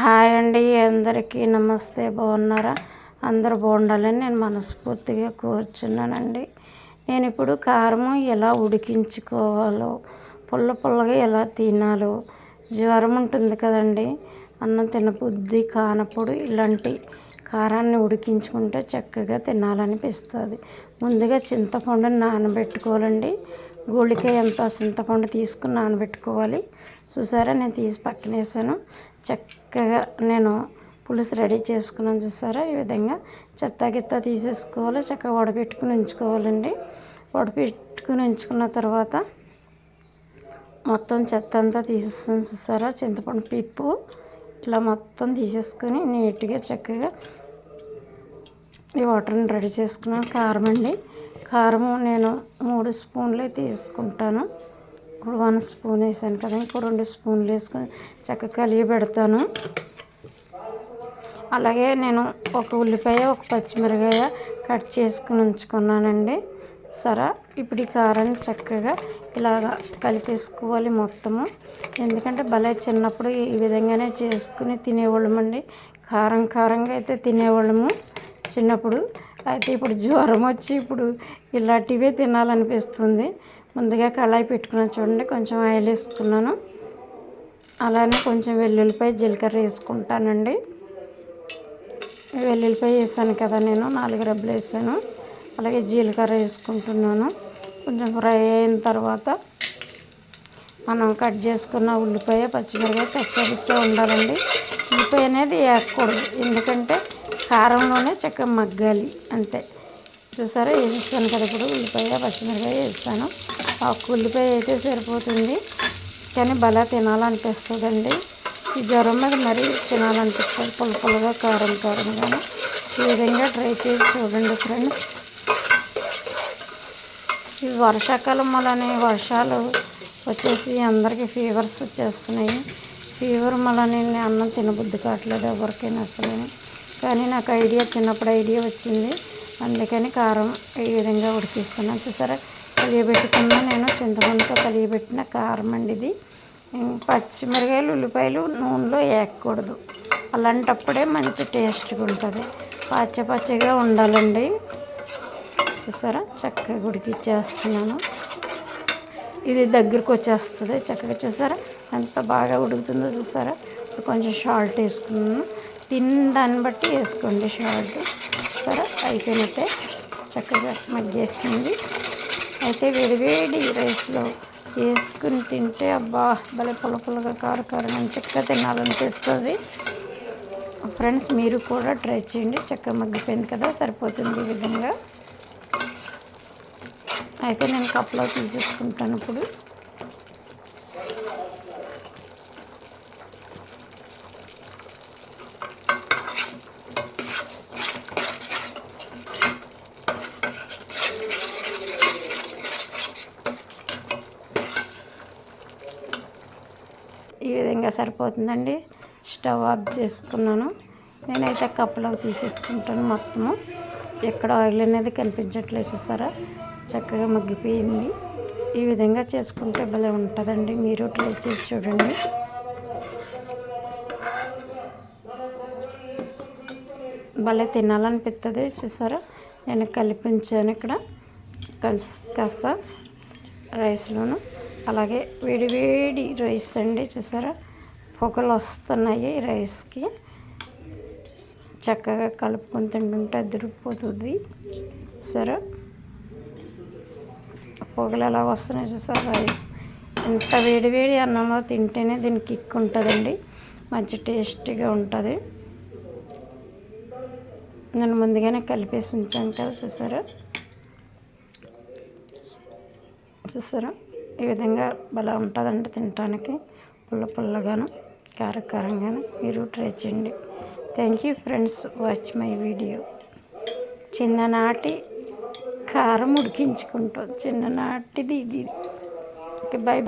Hi అండి అందరికీ నమస్తే. బాగున్నారా? అందరూ బాగుండాలని నేను మనస్ఫూర్తిగా కోరుచున్నానండి. నేను ఇప్పుడు కారము ఎలా ఉడికించుకోవాలో పుల్ల పుల్లగా ఎలా తినాలో జ్వరం ఉంటుంది కదండి అన్నం తినబుద్ధి కానప్పుడు ఇలాంటి కారాన్ని ఉడికించుకుంటే చక్కగా తినాలనిపిస్తుంది. ముందుగా చింతపండుని నానబెట్టుకోవాలండి. గోళికాయ ఎంత చింతపండు తీసుకుని నానబెట్టుకోవాలి. చూసారా? నేను తీసి పక్కన వేసాను చక్కగా నేను పులుసు రెడీ చేసుకున్నాను చూసారా? ఈ విధంగా చెత్త గిత్త తీసేసుకోవాలి. చక్కగా వడపెట్టుకుని ఉంచుకోవాలండి. వడపెట్టుకుని ఉంచుకున్న తర్వాత మొత్తం చెత్త అంతా తీసేస్తాను చూసారా? చింతపండు పిప్పు ఇలా మొత్తం తీసేసుకొని నీట్గా చక్కగా ఈ వాటర్ని రెడీ చేసుకున్నాను. కారం అండి. కారము నేను మూడు స్పూన్లే తీసుకుంటాను. ఇప్పుడు వన్ స్పూన్ వేసాను కదా ఇంకో రెండు స్పూన్లు వేసుకొని చక్కగా కలిగి పెడతాను. అలాగే నేను ఒక ఉల్లిపాయ ఒక పచ్చిమిరకాయ కట్ చేసుకుని ఉంచుకున్నానండి. సరే ఇప్పుడు ఈ కారాన్ని చక్కగా ఇలాగ కలిపేసుకోవాలి మొత్తము. ఎందుకంటే భలే చిన్నప్పుడు ఈ విధంగానే చేసుకుని తినేవాళ్ళమండి. కారం కారంగా అయితే తినేవాళ్ళము. చిన్నప్పుడు అయితే ఇప్పుడు జ్వరం వచ్చి ఇప్పుడు ఇలాంటివే తినాలనిపిస్తుంది. ముందుగా కళాయి పెట్టుకున్నాను చూడండి కొంచెం ఆయిల్ వేసుకున్నాను. అలానే కొంచెం వెల్లుల్లిపాయ జీలకర్ర వేసుకుంటానండి. వెల్లుల్లిపాయ వేసాను కదా నేను నాలుగు రబ్బలు వేసాను. అలాగే జీలకర్ర వేసుకుంటున్నాను. కొంచెం ఫ్రై అయిన తర్వాత మనం కట్ చేసుకున్న ఉల్లిపాయ పచ్చిమిరపాయ పచ్చడిచ్చే ఉండాలండి. ఉల్లిపాయ అనేది వేయకూడదు ఎందుకంటే కారంలోనే చక్కగా మగ్గాలి అంతే. చూసారా? వేస్తాను కదా ఇప్పుడు? ఉల్లిపాయ పచ్చిమిరపాయ వేస్తాను. ఒక ఉల్లిపాయ అయితే సరిపోతుంది. కానీ బలా తినాలనిపిస్తుందండి. ఈ జ్వరం మీద మరీ తినాలనిపిస్తుంది. పుల్ల పుల్లగా కారం కారంగాను. ఈ విధంగా ట్రై చేసి చూడండి ఫ్రెండ్స్. ఈ వర్షాకాలం వల్లనే వర్షాలు వచ్చేసి అందరికీ ఫీవర్స్ వచ్చేస్తున్నాయి. ఫీవర్ మళ్ళీ అన్నం తినబుద్ధి కావట్లేదు ఎవరికైనా అసలు. కానీ నాకు ఐడియా చిన్నప్పుడు ఐడియా వచ్చింది. అందుకని కారం ఈ విధంగా ఉడికిస్తున్నాను. చూసారా? కలియబెట్టుకున్న నేను చింతపండుతో కలియబెట్టిన కారం అండి ఇది. పచ్చిమిరకాయలు ఉల్లిపాయలు నూనెలో వేయకూడదు. అలాంటప్పుడే మంచి టేస్ట్గా ఉంటుంది. పచ్చ పచ్చగా ఉండాలండి. చూసారా? చక్కగా ఉడికిచ్చేస్తున్నాను. ఇది దగ్గరకు వచ్చేస్తుంది చక్కగా. చూసారా? ఎంత బాగా ఉడుకుతుందో చూసారా? కొంచెం షాల్ట్ వేసుకున్నాను. తిన్న దాన్ని బట్టి వేసుకోండి షార్ట్. సరే అయిపోయినట్టే చక్కగా మగ్గేసింది. అయితే వేడివేడి రైస్లో వేసుకుని తింటే అబ్బా భలే పుల్ల పుల్లగా కారు కారం చక్కగా తినాలనిపిస్తుంది. ఫ్రెండ్స్ మీరు కూడా ట్రై చేయండి. చక్కగా మగ్గిపోయింది కదా సరిపోతుంది ఈ విధంగా. అయితే నేను కప్లో తీసేసుకుంటాను ఇప్పుడు ఈ విధంగా సరిపోతుందండి. స్టవ్ ఆఫ్ చేసుకున్నాను. నేనైతే కప్పులోకి తీసేసుకుంటాను మొత్తము. ఎక్కడ ఆయిల్ అనేది కనిపించట్లేదు చూసారా? చక్కగా మగ్గిపోయింది. ఈ విధంగా చేసుకుంటే భలే ఉంటుందండి. మీరు ట్రై చేసి చూడండి. భలే తినాలనిపిస్తుంది చూసారా? నేను కలిపించాను ఇక్కడ. కాస్త రైస్లోను. అలాగే వేడివేడి రైస్ అండి చూసారా? పొగలు వస్తున్నాయి రైస్కి. చక్కగా కలుపుకొని తింటుంటే అదిరిపోతుంది. సరే పొగలు ఎలా వస్తున్నాయి చూసారా రైస్? ఇంత వేడివేడి అన్నంలో తింటేనే దీనికి కిక్ ఉంటుందండి. మంచి టేస్టీగా ఉంటుంది. నేను ముందుగానే కలిపేసి ఉంచాను కదా చూసారా? చూసారా? ఈ విధంగా భలే ఉంటుందండి తినటానికి. పుల్ల పుల్లగాను కారకారంగాను మీరు ట్రై చేయండి. Thank you friends watch my video చిన్ననాటి కారం ఉడికించుకుంటాం చిన్ననాటిది ఇది ఓకే బాయ్